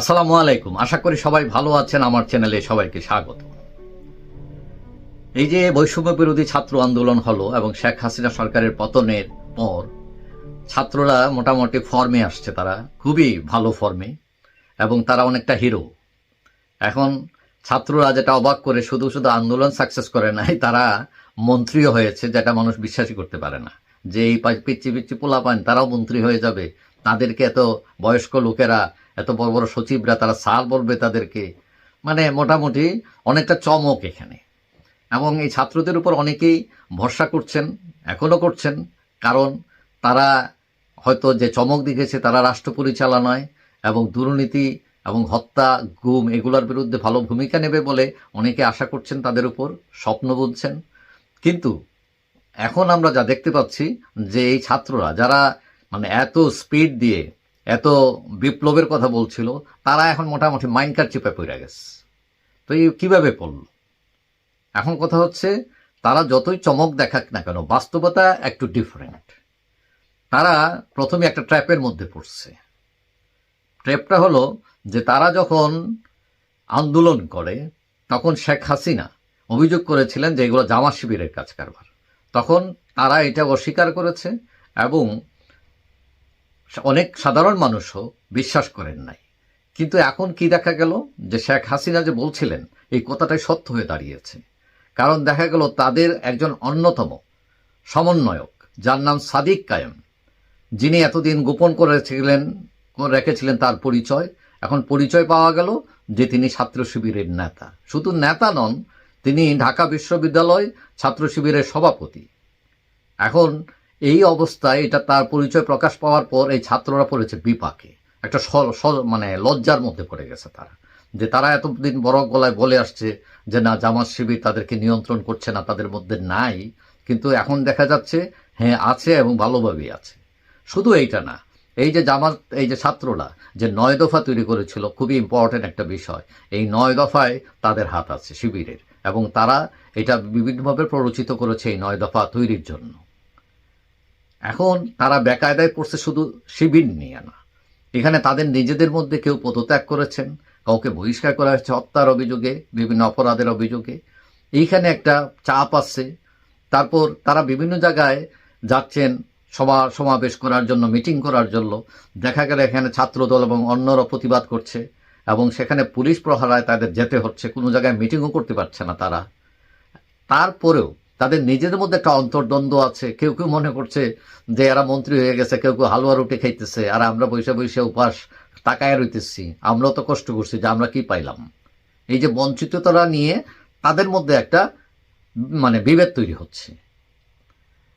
আসসালামু আলাইকুম। আশা করি সবাই ভালো আছেন। আমার চ্যানেলে সবাইকে স্বাগত। এই যে বৈষম্য বিরোধী ছাত্র আন্দোলন হলো এবং শেখ হাসিনা সরকারের পতনের পর ছাত্ররা মোটামুটি ফর্মে আসছে তারা, খুবই ভালো ফর্মে, এবং তারা অনেকটা হিরো। এখন ছাত্ররা যেটা অবাক করে, শুধু শুধু আন্দোলন সাকসেস করে নাই, তারা মন্ত্রীও হয়েছে, যেটা মানুষ বিশ্বাসই করতে পারে না। যে এই পিচ্ছি পিচ্ছি পোলা পান তারাও মন্ত্রী হয়ে যাবে। তাদেরকে এত বয়স্ক লোকেরা এত বড় বড় সচিবরা তারা স্যার বলবে তাদেরকে। মানে মোটামুটি অনেকটা চমক এখানে। এবং এই ছাত্রদের উপর অনেকেই ভরসা করছেন, এখনও করছেন, কারণ তারা হয়তো যে চমক দেখেছে তারা রাষ্ট্র পরিচালনায় এবং দুর্নীতি এবং হত্যা, গুম এগুলোর বিরুদ্ধে ভালো ভূমিকা নেবে বলে অনেকে আশা করছেন তাদের উপর, স্বপ্ন বুনছেন। কিন্তু এখন আমরা যা দেখতে পাচ্ছি যে এই ছাত্ররা যারা মানে এত স্পিড দিয়ে এত বিপ্লবের কথা বলছিল, তারা এখন মোটামুটি মাইনকার চিপে পড়ে গেছে। তো এই কীভাবে পড়ল? এখন কথা হচ্ছে, তারা যতই চমক দেখাক না কেন, বাস্তবতা একটু ডিফারেন্ট তারা প্রথমে একটা ট্র্যাপের মধ্যে পড়ছে। ট্র্যাপটা হলো যে তারা যখন আন্দোলন করে, তখন শেখ হাসিনা অভিযোগ করেছিলেন যে এগুলো জামা শিবিরের কাজ কারবার তখন তারা এটা অস্বীকার করেছে এবং অনেক সাধারণ মানুষও বিশ্বাস করেন নাই। কিন্তু এখন কি দেখা গেল? যে শেখ হাসিনা যে বলছিলেন, এই কথাটাই সত্য হয়ে দাঁড়িয়েছে। কারণ দেখা গেল তাদের একজন অন্যতম সমন্বয়ক, যার নাম সাদিক কায়েম। যিনি এতদিন গোপন করেছিলেন করে রেখেছিলেন তার পরিচয়। এখন পরিচয় পাওয়া গেল যে তিনি ছাত্র শিবিরের নেতা। শুধু নেতা নন, তিনি ঢাকা বিশ্ববিদ্যালয় ছাত্র শিবিরের সভাপতি। এখন এই অবস্থায় এটা তার পরিচয় প্রকাশ পাওয়ার পর এই ছাত্ররা পড়েছে বিপাকে। একটা মানে লজ্জার মধ্যে পড়ে গেছে তারা। যে তারা এতদিন বড় গলায় বলে আসছে যে, না, জামাত শিবির তাদেরকে নিয়ন্ত্রণ করছে না, তাদের মধ্যে নাই। কিন্তু এখন দেখা যাচ্ছে হ্যাঁ আছে এবং ভালোভাবেই আছে। শুধু এইটা না, এই যে জামাত, এই যে ছাত্ররা যে নয় দফা তৈরি করেছিল, খুবই ইম্পর্টেন্ট একটা বিষয়। এই নয় দফায় তাদের হাত আছে শিবিরের এবং তারা এটা বিভিন্নভাবে প্ররোচিত করেছে এই নয় দফা তৈরির জন্য। এখন তারা বেকায়দায় পড়ছে শুধু শিবির নিয়ে না। এখানে তাদের নিজেদের মধ্যে কেউ পদত্যাগ করেছেন, কাউকে বহিষ্কার করা হয়েছে হত্যার অভিযোগে, বিভিন্ন অপরাধের অভিযোগে। এইখানে একটা চাপ আছে। তারপর তারা বিভিন্ন জায়গায় যাচ্ছেন সভা সমাবেশ করার জন্য, মিটিং করার জন্য। দেখা গেল এখানে ছাত্রদল এবং অন্যরা প্রতিবাদ করছে এবং সেখানে পুলিশ প্রহারায় তাদের যেতে হচ্ছে। কোনো জায়গায় মিটিংও করতে পারছে না তারা। তারপরেও তাদের নিজেদের মধ্যে একটা অন্তর্দ্বন্দ্ব আছে। কেউ কেউ মনে করছে যে এরা মন্ত্রী হয়ে গেছে, কেউ কেউ হালুয়া রুটি খাইতেছে, আর আমরা বসে বসে উপাস তাকায় রইতেছি। আমরাও তো কষ্ট করছি যে আমরা কি পাইলাম। এই যে বঞ্চিততা নিয়ে তাদের মধ্যে একটা মানে বিভেদ তৈরি হচ্ছে।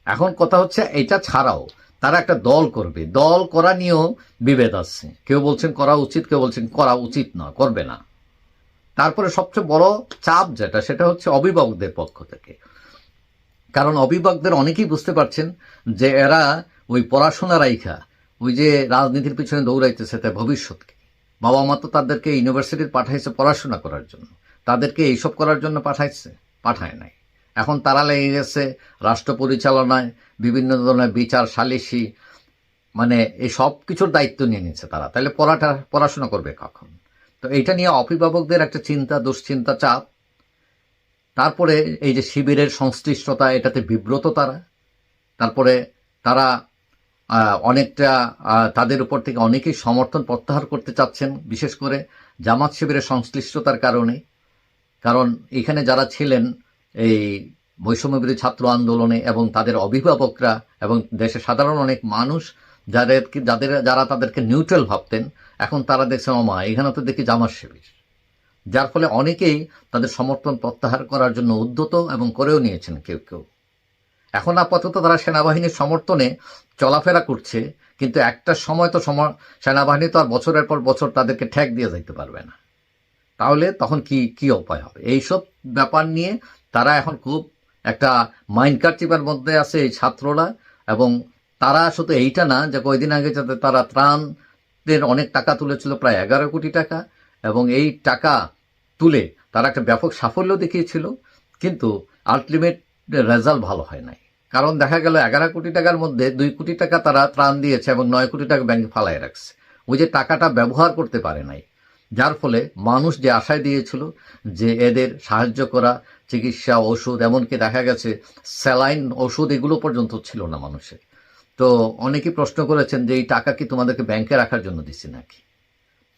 এখন কথা হচ্ছে এটা ছাড়াও তারা একটা দল করবে। দল করা নিয়েও বিভেদ আছে। কেউ বলছেন করা উচিত, কেউ বলছেন করা উচিত না, করবে না। তারপরে সবচেয়ে বড় চাপ যেটা, সেটা হচ্ছে অভিভাবকদের পক্ষ থেকে। কারণ অভিভাবকদের অনেকেই বুঝতে পারছেন যে এরা ওই পড়াশোনা রাইখা, ওই যে রাজনীতির পিছনে দৌড়াইতেছে তার ভবিষ্যৎকে। বাবা মা তো তাদেরকে ইউনিভার্সিটির পাঠাইছে পড়াশোনা করার জন্য। তাদেরকে এইসব করার জন্য পাঠাইছে, পাঠায় নাই। এখন তারা লেগে গেছে রাষ্ট্র পরিচালনায়, বিভিন্ন ধরনের বিচার সালিসি মানে এই সব কিছুর দায়িত্ব নিয়ে নিচ্ছে তারা। তাহলে পড়াটা, পড়াশোনা করবে কখন? তো এইটা নিয়ে অভিভাবকদের একটা চিন্তা, দুশ্চিন্তা, চাপ। তারপরে এই যে শিবিরের সংশ্লিষ্টতা, এটাতে বিব্রত তারা। তারপরে তারা অনেকটা তাদের উপর থেকে অনেকেই সমর্থন প্রত্যাহার করতে চাচ্ছেন, বিশেষ করে জামাত শিবিরের সংশ্লিষ্টতার কারণে। কারণ এখানে যারা ছিলেন এই বৈষম্যবিরোধী ছাত্র আন্দোলনে এবং তাদের অভিভাবকরা এবং দেশের সাধারণ অনেক মানুষ যাদের যাদের, যারা তাদেরকে নিউট্রাল ভাবতেন, এখন তারা দেখছেন অমা এখানে তো দেখি জামাত শিবির। যার ফলে অনেকেই তাদের সমর্থন প্রত্যাহার করার জন্য উদ্যত এবং করেও নিয়েছেন কেউ কেউ। এখন আপাতত তারা সেনাবাহিনীর সমর্থনে চলাফেরা করছে, কিন্তু একটা সময় তো সময় সেনাবাহিনী তো আর বছরের পর বছর তাদেরকে ঠেক দিয়ে যাইতে পারবে না। তাহলে তখন কি কি উপায় হবে? এইসব ব্যাপার নিয়ে তারা এখন খুব একটা মাইন্ড কার্চিপার মধ্যে আছে এই ছাত্ররা এবং তারা শুধু এইটা না যে কয়দিন আগে যাতে তারা ত্রাণের অনেক টাকা তুলেছিল, প্রায় এগারো কোটি টাকা এবং এই টাকা তুলে তারা একটা ব্যাপক সাফল্য দেখিয়েছিল, কিন্তু আলটিমেট রেজাল্ট ভালো হয় নাই। কারণ দেখা গেল এগারো কোটি টাকার মধ্যে দুই কোটি টাকা তারা ত্রাণ দিয়েছে এবং নয় কোটি টাকা ব্যাংকে ফালাই রাখছে। ওই যে টাকাটা ব্যবহার করতে পারে নাই, যার ফলে মানুষ যে আশায় দিয়েছিল যে এদের সাহায্য করা, চিকিৎসা, ওষুধ, এমনকি দেখা গেছে স্যালাইন ওষুধ এগুলো পর্যন্ত ছিল না মানুষের। তো অনেকেই প্রশ্ন করেছেন যে এই টাকা কি তোমাদেরকে ব্যাংকে রাখার জন্য দিচ্ছি নাকি?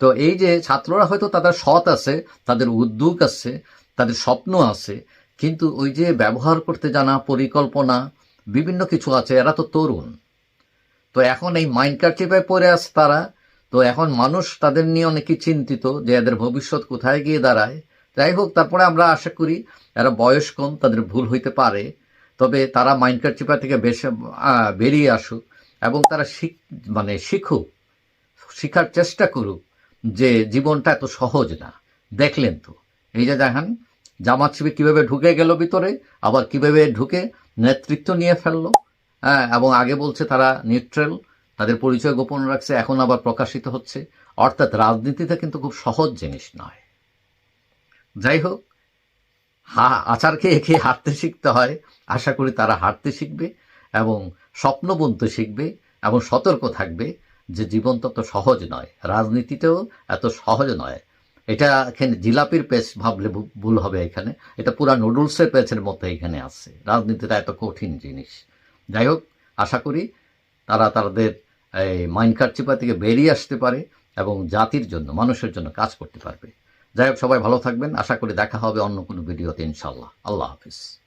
তো এই যে ছাত্ররা হয়তো তাদের সৎ আছে, তাদের উদ্যোগ আছে, তাদের স্বপ্ন আছে, কিন্তু ওই যে ব্যবহার করতে জানা, পরিকল্পনা, বিভিন্ন কিছু আছে, এরা তো তরুণ। তো এখন এই মাইন্ড কার্চিপায় পড়ে আছে তারা। তো এখন মানুষ তাদের নিয়ে অনেকে চিন্তিত যে এদের ভবিষ্যৎ কোথায় গিয়ে দাঁড়ায়। যাই হোক, তারপরে আমরা আশা করি এরা বয়স কম, তাদের ভুল হইতে পারে। তবে তারা মাইন্ড কার্চিপা থেকে বেশ বেরিয়ে আসুক এবং তারা শিখ মানে শিখুক, শিখার চেষ্টা করুক। যে জীবনটা এত সহজ না। দেখলেন তো। এই যে দেখেন জামাত শিবির কীভাবে ঢুকে গেল ভিতরে, আবার কীভাবে ঢুকে নেতৃত্ব নিয়ে ফেলল? হ্যাঁ এবং আগে বলছে তারা নিউট্রাল, তাদের পরিচয় গোপন রাখছে, এখন আবার প্রকাশিত হচ্ছে। অর্থাৎ রাজনীতিতে কিন্তু খুব সহজ জিনিস নয়। যাই হোক, হা আচারকে খেয়ে হাঁটতে শিখতে হয়। আশা করি তারা হাঁটতে শিখবে এবং স্বপ্ন বুনতে শিখবে এবং সতর্ক থাকবে। যে জীবন তত সহজ নয়, রাজনীতিতেও এত সহজ নয়। এটা এখানে জিলাপির পেচ ভাবলে ভুল হবে এখানে। এটা পুরা নুডলসের পেচের মতো এখানে আছে। রাজনীতিটা এত কঠিন জিনিস। যাই হোক, আশা করি তারা তাদের এই মাইন্ড কার্চিপা থেকে বেরিয়ে আসতে পারে এবং জাতির জন্য, মানুষের জন্য কাজ করতে পারবে। যাই হোক, সবাই ভালো থাকবেন। আশা করি দেখা হবে অন্য কোনো ভিডিওতে ইনশাল্লাহ আল্লাহ হাফিজ।